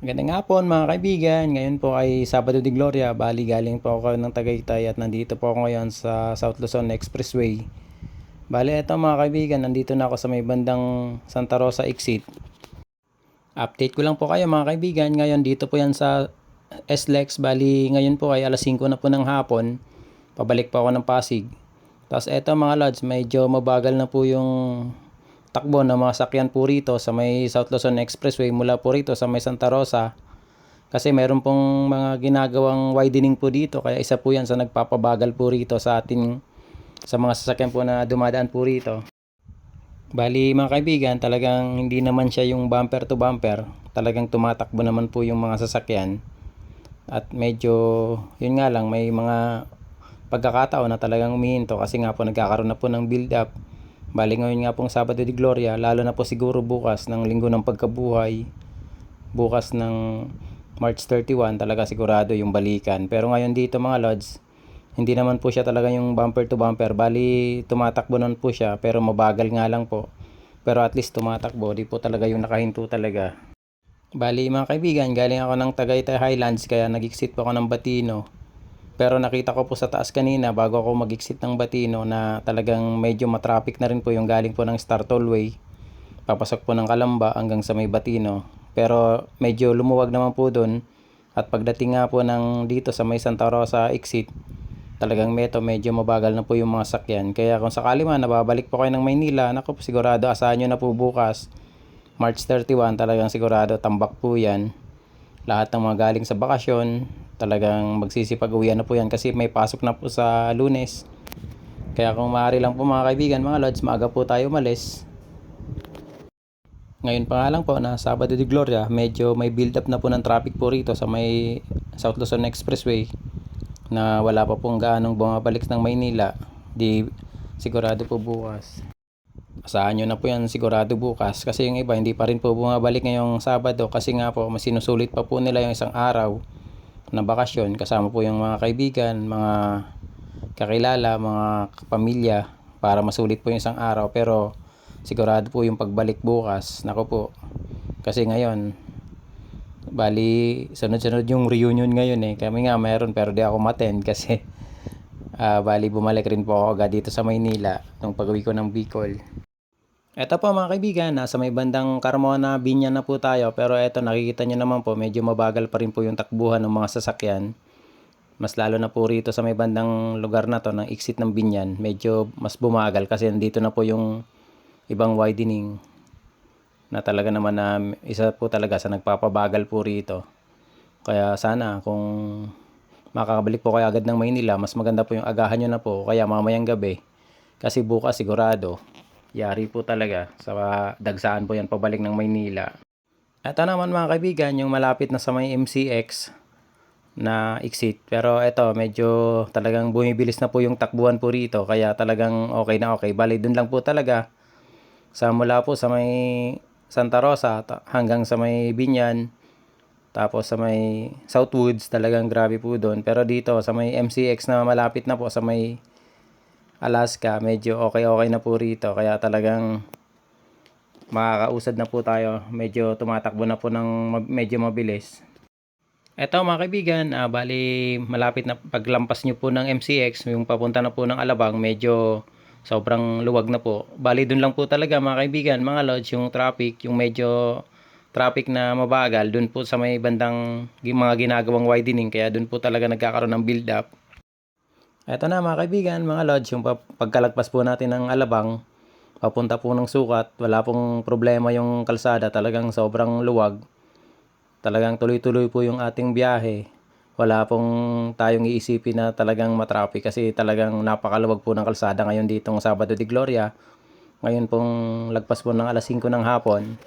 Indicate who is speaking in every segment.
Speaker 1: Magandang hapon mga kaibigan. Ngayon po ay Sabado de Gloria. Bali galing po ako ng Tagaytay at nandito po ako ngayon sa South Luzon Expressway. Bali ito mga kaibigan, nandito na ako sa may bandang Santa Rosa exit. Update ko lang po kayo mga kaibigan. Ngayon dito po yan sa SLEX. Bali ngayon po ay alas 5 na po ng hapon. Pabalik po ako ng Pasig. Tapos eto mga lods, medyo mabagal na po yung takbo ng mga sakyan po rito sa may South Luzon Expressway mula po rito sa may Santa Rosa. Kasi meron pong mga ginagawang widening po dito kaya isa po yan sa nagpapabagal po rito sa ating sa mga sasakyan po na dumadaan po rito. Bali mga kaibigan, talagang hindi naman siya yung bumper to bumper. Talagang tumatakbo naman po yung mga sasakyan. At medyo, yun nga lang, may mga pagkakataon na talagang umihinto kasi nga po nagkakaroon na po ng build up Bali ngayon nga pong Sabado de Gloria, lalo na po siguro bukas ng Linggo ng Pagkabuhay, bukas ng March 31 talaga sigurado yung balikan. Pero ngayon dito mga lods, hindi naman po siya talaga yung bumper to bumper. Bali tumatakbo nun po siya pero mabagal nga lang po. Pero at least tumatakbo, di po talaga yung nakahinto talaga. Bali mga kaibigan, galing ako ng Tagaytay Highlands kaya nag-exit po ako ng Batino. Pero nakita ko po sa taas kanina bago ako mag-exit ng Batino na talagang medyo matraffic na rin po yung galing po ng Star Tollway. Papasok po ng Kalamba hanggang sa may Batino. Pero medyo lumuwag naman po doon. At pagdating nga po ng dito sa may Santa Rosa exit, talagang meto medyo mabagal na po yung mga sakyan. Kaya kung sakali man nababalik po kayo ng Maynila, naku sigurado asahan nyo na po bukas. March 31 talagang sigurado tambak po yan. Lahat ng mga galing sa bakasyon, talagang magsisipag uwian na po yan kasi may pasok na po sa lunes. Kaya kung maaari lang po mga kaibigan, mga lods, maaga po tayo umalis. Ngayon pa nga lang po na Sabado de Gloria, medyo may build up na po ng traffic po rito sa may South Luzon Expressway na wala pa pong gaanong bumabalik ng Maynila. Di sigurado po bukas. Asahan nyo na po yan sigurado bukas kasi yung iba hindi pa rin po bumabalik ngayong Sabado kasi nga po mas sinusulit pa po nila yung isang araw na bakasyon kasama po yung mga kaibigan, mga kakilala, mga kapamilya para masulit po yung isang araw. Pero sigurado po yung pagbalik bukas nako po. Kasi ngayon bali sunod-sunod yung reunion ngayon eh. Kami nga meron pero di ako maten kasi uh, bali bumalik rin po ako agad dito sa Maynila nung pag-uwi ko ng Bicol eto po mga kaibigan, nasa may bandang Carmona, Binyan na po tayo. Pero eto nakikita nyo naman po, medyo mabagal pa rin po yung takbuhan ng mga sasakyan. Mas lalo na po rito sa may bandang lugar na to, ng exit ng Binyan. Medyo mas bumagal kasi nandito na po yung ibang widening. Na talaga naman na isa po talaga sa nagpapabagal po rito. Kaya sana kung makakabalik po kayo agad ng Maynila, mas maganda po yung agahan nyo na po. Kaya mamayang gabi. Kasi bukas sigurado, Yari po talaga sa dagsaan po yan pabalik ng Maynila. Ito naman mga kaibigan, yung malapit na sa may MCX na exit. Pero ito, medyo talagang bumibilis na po yung takbuhan po rito. Kaya talagang okay na okay. Bali, dun lang po talaga. Sa mula po sa may Santa Rosa hanggang sa may Binyan. Tapos sa may Southwoods, talagang grabe po doon. Pero dito, sa may MCX na malapit na po sa may Alaska, medyo okay-okay na po rito. Kaya talagang makakausad na po tayo. Medyo tumatakbo na po ng medyo mabilis. Eto mga kaibigan, uh, bali malapit na paglampas nyo po ng MCX, yung papunta na po ng Alabang, medyo sobrang luwag na po. Bali dun lang po talaga mga kaibigan, mga lodge, yung traffic, yung medyo traffic na mabagal, dun po sa may bandang mga ginagawang widening, kaya dun po talaga nagkakaroon ng build up. Eto na mga kaibigan, mga lodge, yung pagkalagpas po natin ng Alabang, papunta po ng sukat, wala pong problema yung kalsada, talagang sobrang luwag. Talagang tuloy-tuloy po yung ating biyahe. Wala pong tayong iisipin na talagang matraffic kasi talagang napakaluwag po ng kalsada ngayon ditong Sabado de Gloria. Ngayon pong lagpas po ng alas 5 ng hapon.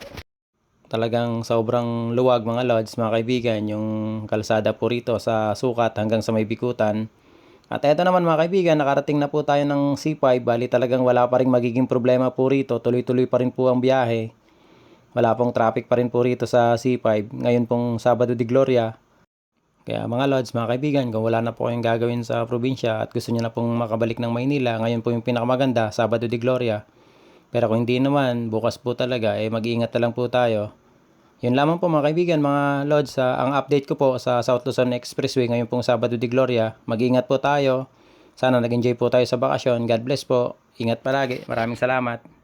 Speaker 1: Talagang sobrang luwag mga lodge, mga kaibigan, yung kalsada po rito sa sukat hanggang sa may bikutan at eto naman mga kaibigan, nakarating na po tayo ng C5. Bali talagang wala pa rin magiging problema po rito. Tuloy-tuloy pa rin po ang biyahe. Wala pong traffic pa rin po rito sa C5. Ngayon pong Sabado de Gloria. Kaya mga lords, mga kaibigan, kung wala na po kayong gagawin sa probinsya at gusto niyo na pong makabalik ng Maynila, ngayon po yung pinakamaganda, Sabado de Gloria. Pero kung hindi naman, bukas po talaga, eh mag-iingat na lang po tayo. Yun lamang po mga kaibigan, mga Lods, ah, ang update ko po sa South Luzon Expressway ngayon pong Sabado de Gloria. Mag-ingat po tayo. Sana nag-enjoy po tayo sa bakasyon. God bless po. Ingat palagi. Maraming salamat.